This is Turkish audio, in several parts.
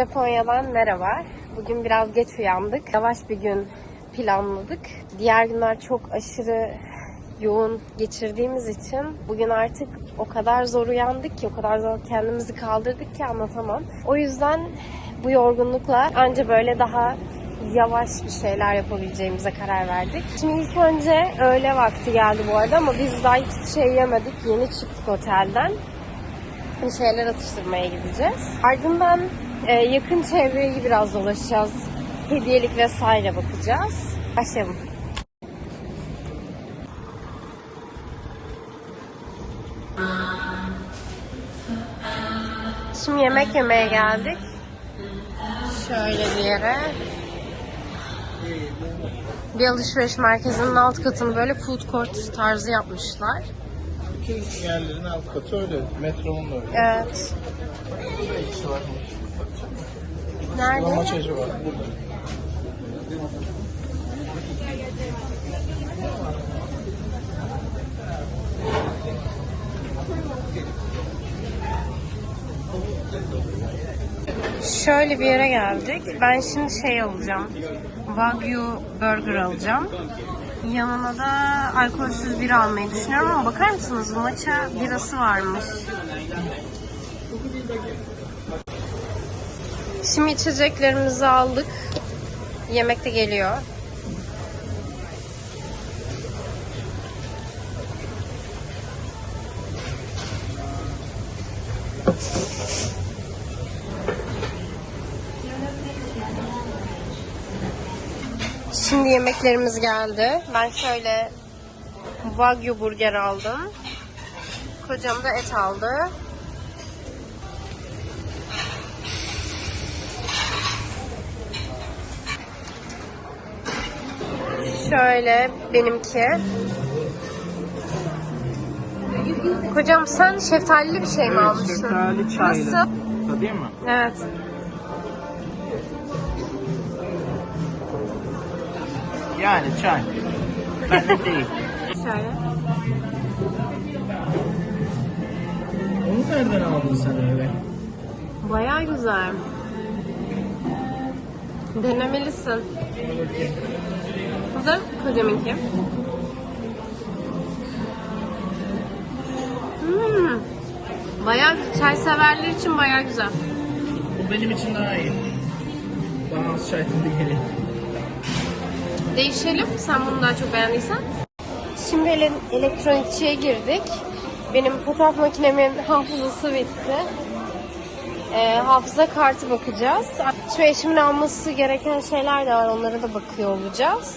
Japonya'dan merhaba. Bugün biraz geç uyandık. Yavaş bir gün planladık. Diğer günler çok aşırı yoğun geçirdiğimiz için bugün artık o kadar zor uyandık ki, o kadar zor kendimizi kaldırdık ki anlatamam. O yüzden bu yorgunlukla anca böyle daha yavaş bir şeyler yapabileceğimize karar verdik. Şimdi ilk önce öğle vakti geldi bu arada ama biz daha hiçbir şey yemedik. Yeni çıktık otelden bir şeyler atıştırmaya gideceğiz. Ardından e, yakın çevreyi biraz dolaşacağız. Hediyelik vesaire bakacağız. Başlayalım. Şimdi yemek yemeye geldik. Şöyle bir yere. Bir alışveriş merkezinin alt katını böyle food court tarzı yapmışlar. Bütün yerlerin alt katı öyle. Metronun da öyle. Evet. Burada ikisi var. Nerede? Lamacacı var burada. Şöyle bir yere geldik. Ben şimdi şey alacağım. Wagyu burger alacağım. Yanına da alkolsüz bira almayı düşünüyorum ama bakar mısınız matcha birası varmış. Şimdi içeceklerimizi aldık. Yemek de geliyor. Şimdi yemeklerimiz geldi. Ben şöyle Wagyu burger aldım. Kocam da et aldı. Şöyle benimki. Kocam sen şeftalili bir şey mi almışsın? şeftali çaylı. Nasıl? Tadayım mı? Evet. Yani çay. Bende değil. Şöyle. Onu nereden aldın sen öyle? Baya güzel. Denemelisin. Bu da kocaminki. Hmm. Baya çay severler için baya güzel. Bu benim için daha iyi. Bana az çay tadı geliyor. Değişelim. Sen bunu daha çok beğendiysen. Şimdi ele- elektronikçiye girdik. Benim fotoğraf makinemin hafızası bitti. Ee, hafıza kartı bakacağız. Şimdi eşimin alması gereken şeyler de var. Onlara da bakıyor olacağız.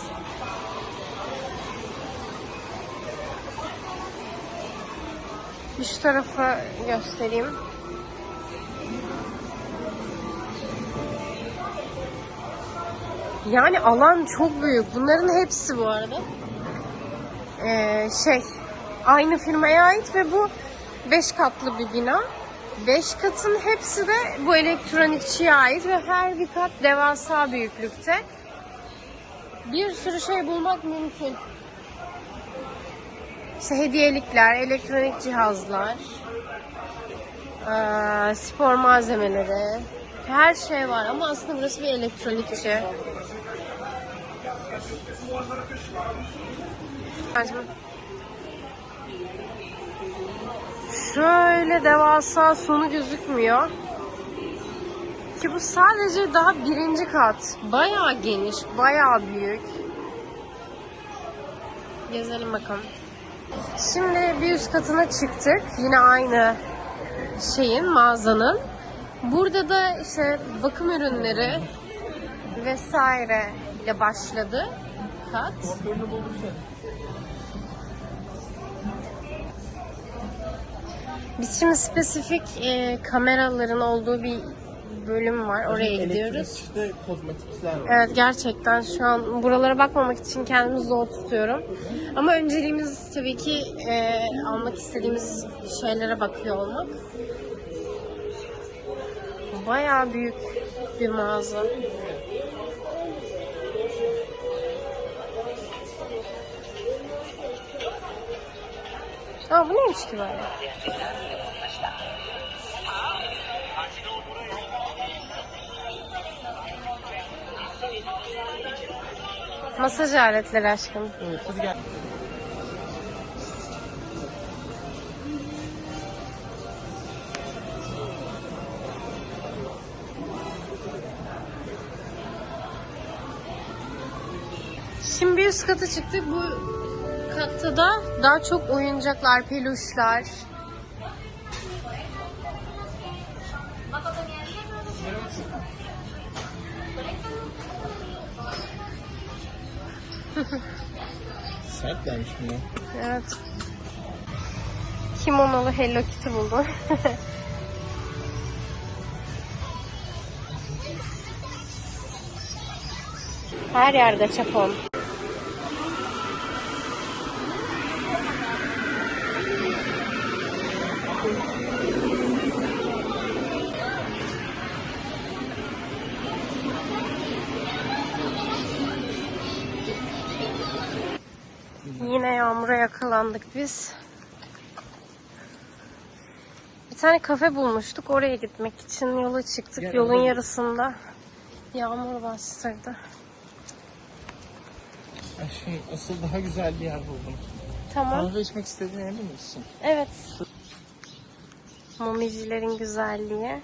Şu tarafa göstereyim. Yani alan çok büyük. Bunların hepsi bu arada. Ee, şey aynı firmaya ait ve bu 5 katlı bir bina. 5 katın hepsi de bu elektronikçiye ait ve her bir kat devasa büyüklükte. Bir sürü şey bulmak mümkün. İşte hediyelikler, elektronik cihazlar, eee, spor malzemeleri, her şey var ama aslında burası bir elektronikçi. Şöyle devasa sonu gözükmüyor. Ki bu sadece daha birinci kat. Bayağı geniş, bayağı büyük. Gezelim bakalım. Şimdi bir üst katına çıktık. Yine aynı şeyin, mağazanın. Burada da işte bakım ürünleri vesaire ile başladı kat. Biz şimdi spesifik e, kameraların olduğu bir bölüm var. Oraya gidiyoruz. Kozmetikler var. Evet gerçekten şu an buralara bakmamak için kendimi zor tutuyorum. Ama önceliğimiz tabii ki e, almak istediğimiz şeylere bakıyor olmak. Bayağı büyük bir mağaza. Ha bu neymiş ki böyle? Masaj aletleri aşkım. Evet, hadi gel. Şimdi bir üst kata çıktık. Bu katta da daha çok oyuncaklar, peluşlar. Sertlermiş bunlar. Evet. Kimonolu Hello Kitty buldum. Her yerde Japon. Yine yağmura yakalandık biz. Bir tane kafe bulmuştuk. Oraya gitmek için yola çıktık. Gel, Yolun yarısında yağmur bastırdı. Şey asıl daha güzel bir yer buldum. Tamam. Kahve içmek istediğine emin misin? Evet. Mumicilerin güzelliği.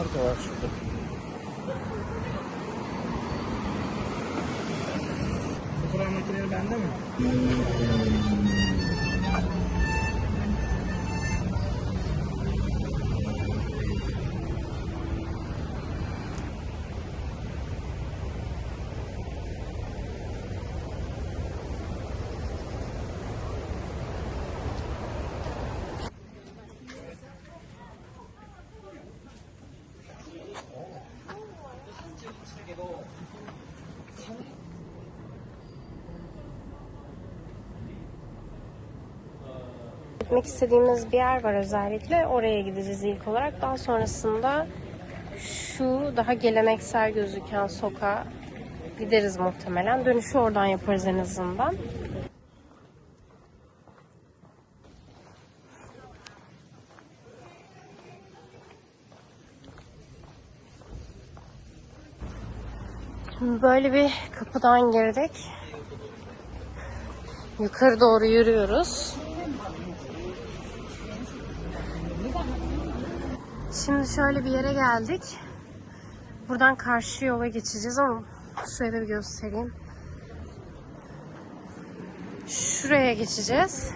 Marka var şurada. Fotoğraf makineleri bende mi? Gitmek istediğimiz bir yer var özellikle. Oraya gideceğiz ilk olarak. Daha sonrasında şu daha geleneksel gözüken sokağa gideriz muhtemelen. Dönüşü oradan yaparız en azından. Şimdi böyle bir kapıdan girdik. Yukarı doğru yürüyoruz. Şimdi şöyle bir yere geldik. Buradan karşı yola geçeceğiz ama şuraya da bir göstereyim. Şuraya geçeceğiz.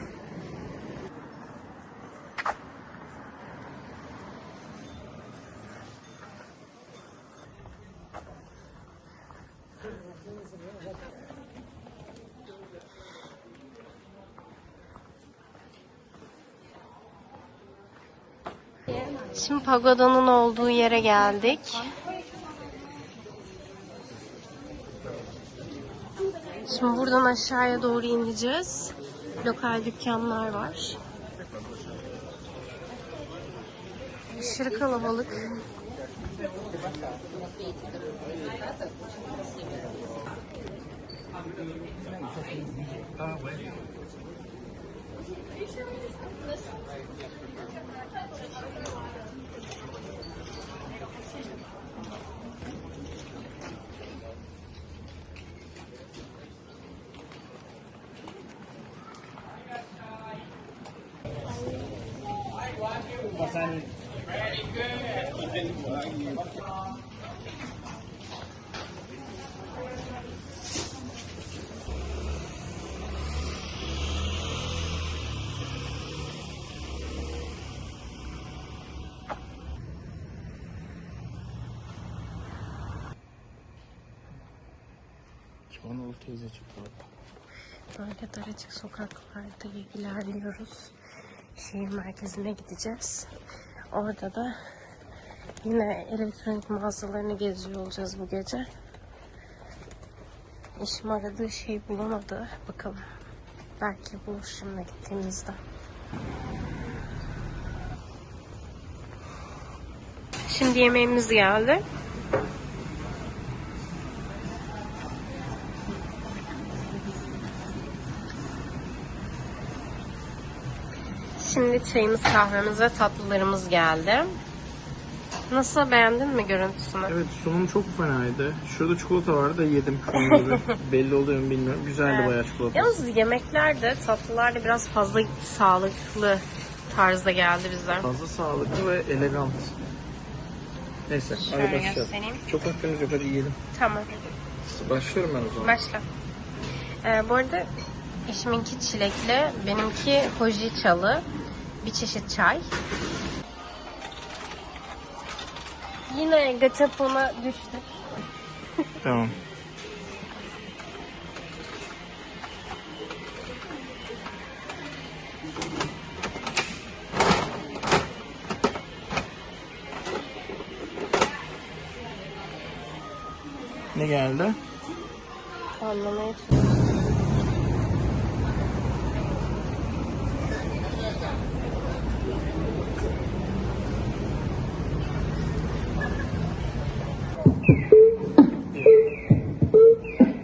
Şimdi pagodanın olduğu yere geldik. Şimdi buradan aşağıya doğru ineceğiz. Lokal dükkanlar var. Aşırı kalabalık. Sen Kimonalı teyze çıktı. Böyle daracık sokaklarda ilerliyoruz. Şehir merkezine gideceğiz. Orada da yine elektronik mağazalarını geziyor olacağız bu gece. Eşim aradığı şey bulamadı. Bakalım. Belki bulur şimdi gittiğimizde. Şimdi yemeğimiz geldi. Şimdi çayımız, kahvemiz ve tatlılarımız geldi. Nasıl beğendin mi görüntüsünü? Evet sunum çok fenaydı. Şurada çikolata vardı da yedim. Belli oluyor mu bilmiyorum. Güzeldi Evet. bayağı çikolata. Yalnız yemekler de tatlılar da biraz fazla sağlıklı tarzda geldi bize. Fazla sağlıklı ve elegant. Neyse hadi Şöyle başlayalım. göstereyim. Çok vaktimiz yok hadi yiyelim. Tamam. Başlıyorum ben o zaman. Başla. Ee, bu arada eşiminki çilekli, benimki hojiçalı. Bir çeşit çay. Yine gachapona düştük. Tamam. Ne geldi? Anlamaya çalışıyorum.